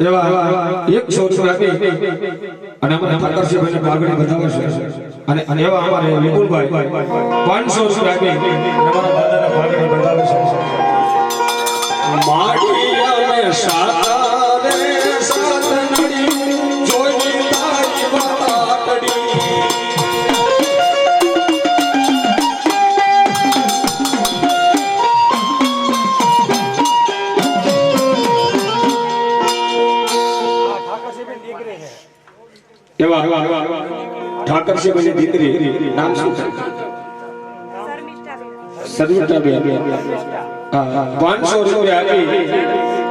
એવા એકસો રૂપિયા આપી અને અમારા ઠાકરસિંહભાઈને પાઘડી બતાવશે અને અને એવા અમારે વિપુલભાઈ પાંચસો રૂપિયા આપી અમારા દાદાને પાઘડી બતાવે છે. માડિયાને સાતારે એવા ઠાકરસિંહભાઈની દીકરી, નામ શું છે? સદમિષ્ટાબેન હા પાંચસો રૂપિયા આપી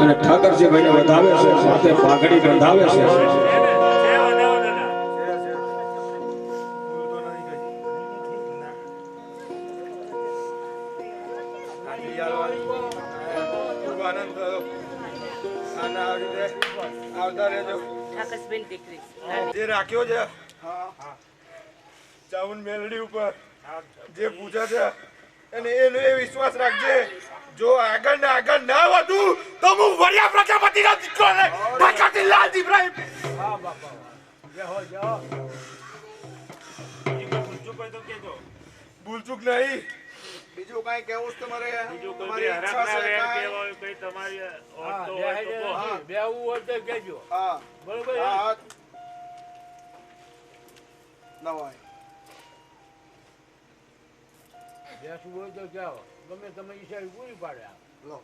અને ઠાકરસિંહભાઈને વધાવે છે, સાથે પાઘડી બંધાવે છે. જે રાખ્યો છે. ચાવન મેલડી ઉપર જે પૂજા છે. અને એનો એ વિશ્વાસ રાખજે. જો આગળ ને આગળ ના વધુ તો હું વડિયા પ્રજાપતિનો દીકરો ને ઠાકરથી લાલ ઇબ્રાહિમ ભૂલચૂક નહીં. બીજું કઈ કેવું તમારે? તમારી ઈચ્છા છે કાંઈ? હા હા. હા. ના હોય ગમે તમે ઈશારી પૂરી પાડે લો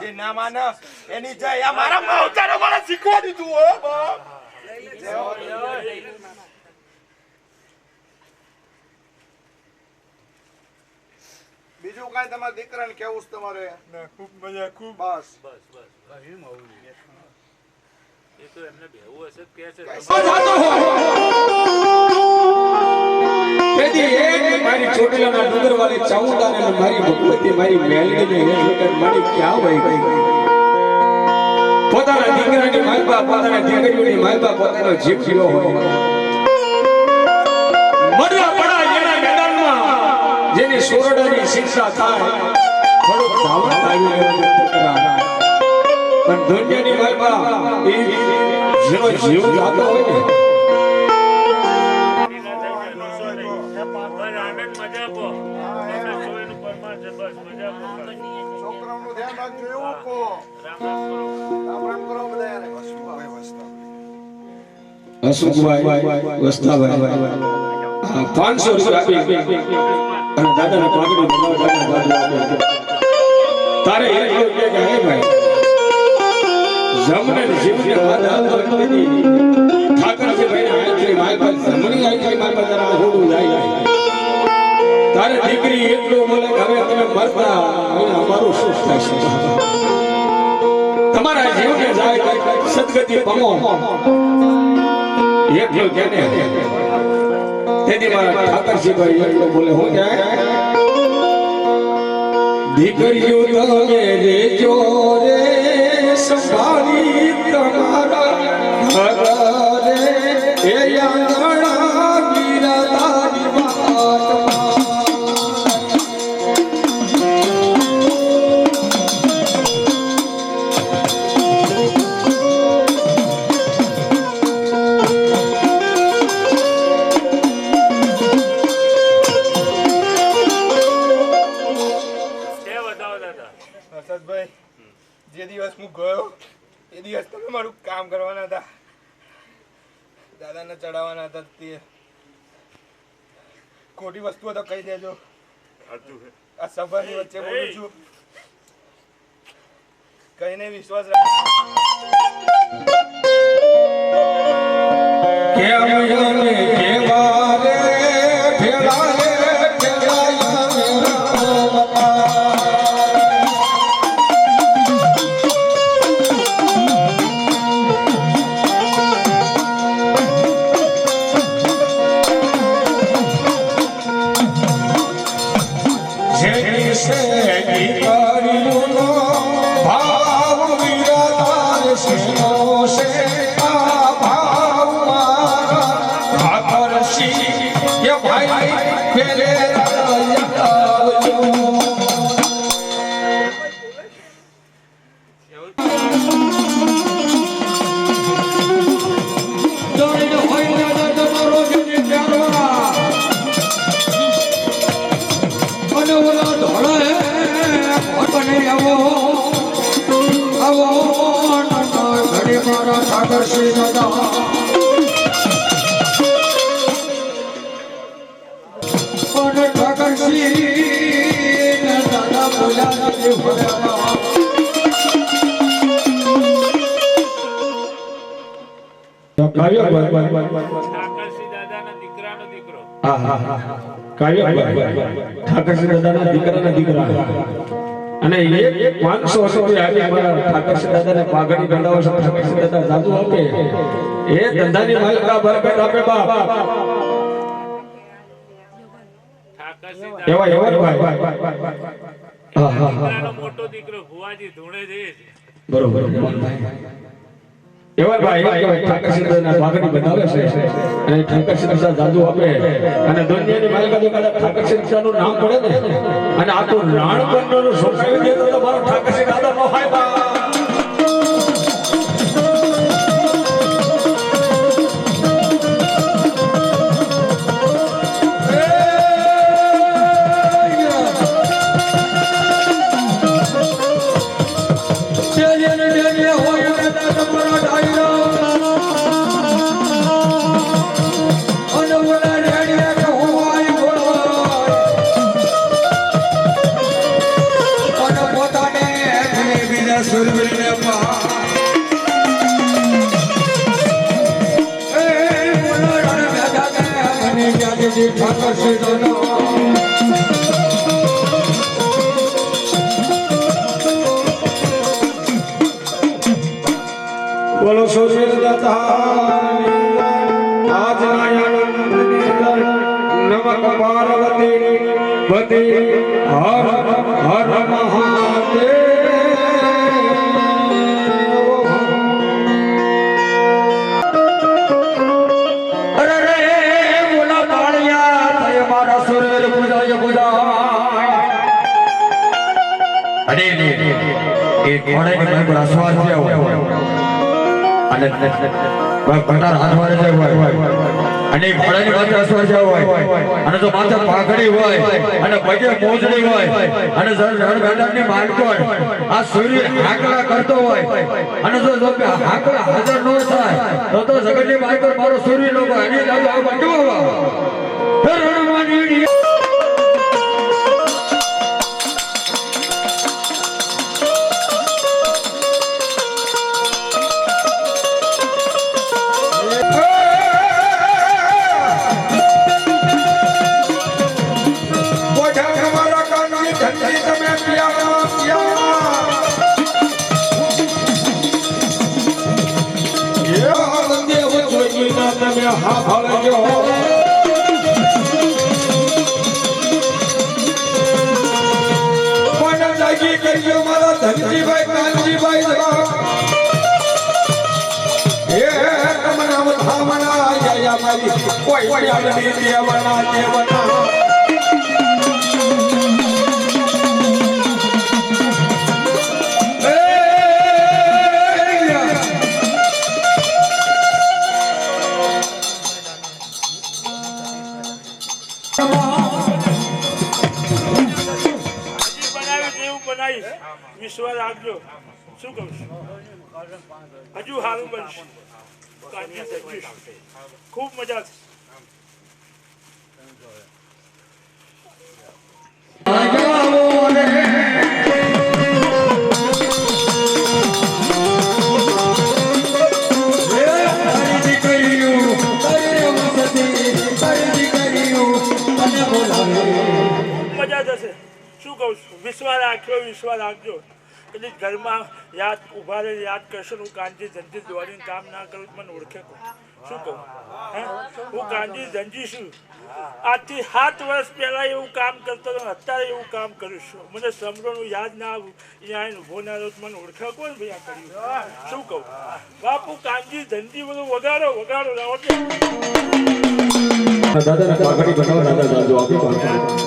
જે ના માનસ એની જય આ મારા માવતરે મને શીખવા દીધું હો. બાપ બીજું કાંઈ તમારા દીકરાને કેવું છે તમારે? ખૂબ મજા ખૂબ. બસ. તેથી એક મારી ચોટીલાના ડુંગરવાળી ચાઉંડાને અને મારી ભગવતી મારી મેલડીને એક વખત મારી ક્યાં વહી ગઈ? પોતાના દીકરાની માલપા પોતાના દીકરીઓની માલપા પોતાનો જીવ જીવો હોય. જેની સોરડાની શિક્ષા થાય થોડુંક ધાવણ આવી ગયો. પણ ધન્યની વાયમાં એ જેનો જીવ જાતો હોય ને છોકરાઓનું ધ્યાન રાખજો એવું કહો રામ રામ કરો બધા યાર. ભાઈ વસતા. હસુભાઈ વસ્તાભાઈ પાંચસો રૂપિયા આપી તારે દીકરી એટલું હવે તમે મરતા અને અમારું શું થશે તમારા જીવને જાય સદગતિ પમો. એટલું કેને તેથી મારા ઠાકરજીભાઈ એકલો બોલે હું ક્યાં દીકરીઓ તમે રેજો રે સંભાળી તમારા કામ કરવાના હતા. દાદાને ચડાવવાના હતા તે. ખોટી વસ્તુઓ તો કહી દેજો. આ સભાની વચ્ચે બોલું છું. કહીને વિશ્વાસ રાખ. Hallelujah. ઠાકરસિંહ દાદાના દીકરાનો દીકરો. હા હા હા ઠાકરસિંહ દાદાના દીકરાના દીકરા. અને એ પાંચસો વર્ષથી આજે મારા ઠાકરસિંહ દાદાને પાઘડી છે. ઠાકરસિંહ દાદા જાદુ આપે. એ ધંધાની માલિકા બરકત આપે બાપ. એવા એવા ભાઈ. હા હા હા મોટો દીકરો ભુવાજી ધૂણે છે બરોબર ભાઈ એવા બંધાવે છે. અને જાદુ આપે. અને દુનિયાની માલિકા કદાચ નામ પડે ને. અને આ તો નાણપણનું સોંપાવી દે તો તમારો ઠાકરસિંહ દાદા નો હોય બોલો દાતા આજના નમક પાર્વતી. પતિ હર હર મહાદેવ ઘોડાની ભાઈ અસવાર થયા અને ભટાર હાથવારે જાય હોય. અને ઘોડાની માથે અસવાર થયા હોય. અને જો માથે પાઘડી હોય અને પગે મોજડી હોય અને જો રણ માલકોણ આ સૂર્ય હાકલા કરતો હોય. અને જો જો કે હાજર ન થાય તો તો જગતની માલકોણ મારો સૂર્ય લોકો હરી દાદો આ બંધો આયા કોઈ કોઈ દેવના દેવના વિશ્વાસ રાખજો શું કહું છું? હજુ સારું બનશે. ખૂબ મજા છે શું કહું છું? વિશ્વાસ રાખ્યો વિશ્વાસ રાખજો. કદી ઘરમાં યાદ ઊભા રહી યાદ કરશો હું કાનજી ધનજી દોડીને કામ ના કરું મને ઓળખે શું કહું હે કાનજી ધનજી છું આજથી સાત વર્ષ પહેલા એવું કામ કરતો હતો અત્યારે એવું કામ કરું છું મને સમરોનું યાદ ના આવું અહીંયા આવીને ઊભો ના રહ્યો મને ઓળખે કોણ ભાઈ કર્યું શું કહું બાપુ કાનજી ધનજી બધું વગાડો વગાડો રાવણ દાદા પાઘડી બનાવો દાદા દાદુ આપી પાઘડી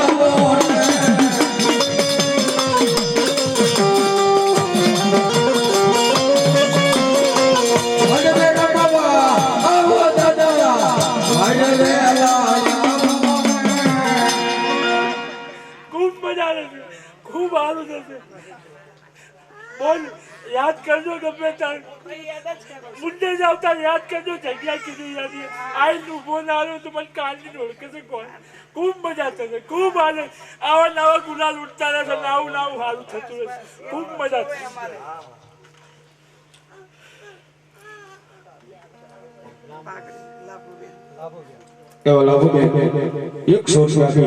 યાદ કરજો ગમે તાર મુંડે જ આવતા યાદ કરજો જગ્યા કીધી યાદી આઈ ઊભો ના આવ્યો તો મને કાલની ઓળખે છે કોણ? ખૂબ મજા થશે ખૂબ આનંદ. આવા નવા ગુના લૂંટતા રહેશે નવું નવું સારું થતું રહેશે ખૂબ મજા થશે એવા લાભો બે. એક સો રૂપિયા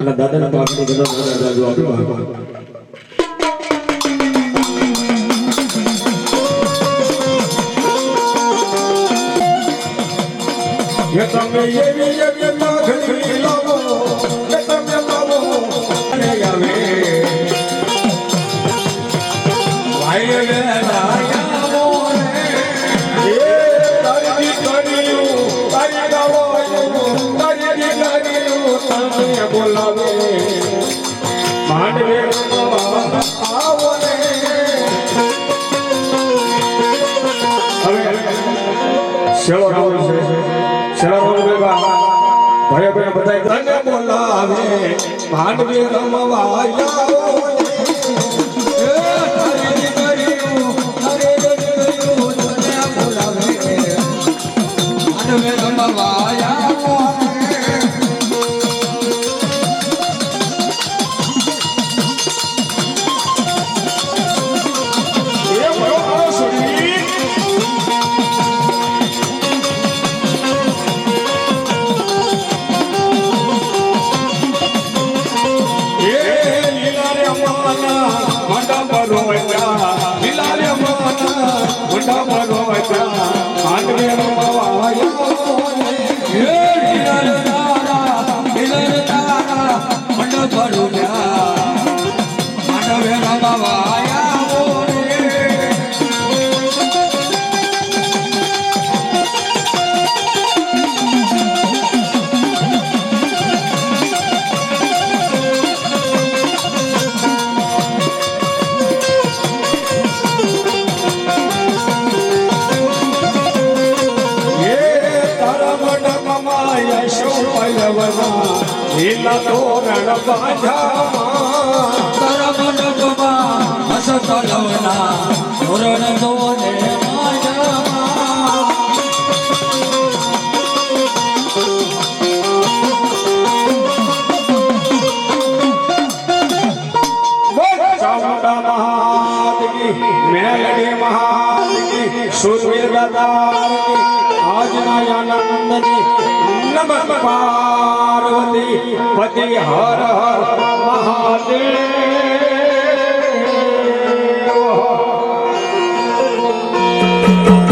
અને દાદાના પાઘડી બનાવો દાદા એ તમે એવી એવી પાઘડી લાવો, કે તમે લાવો. અને આવે ભાઈ વેલા આવો રે એ તારી દીકરીઓ તારી ગાવાનું તારી દીકરીઓ તને બોલાવે. માંડવે માંડવે રમવા Baba. તોરણ બાંધામાં તારા મંડપમાં હસત લવના ધોરણ પતિ હર હર મહાદેવ.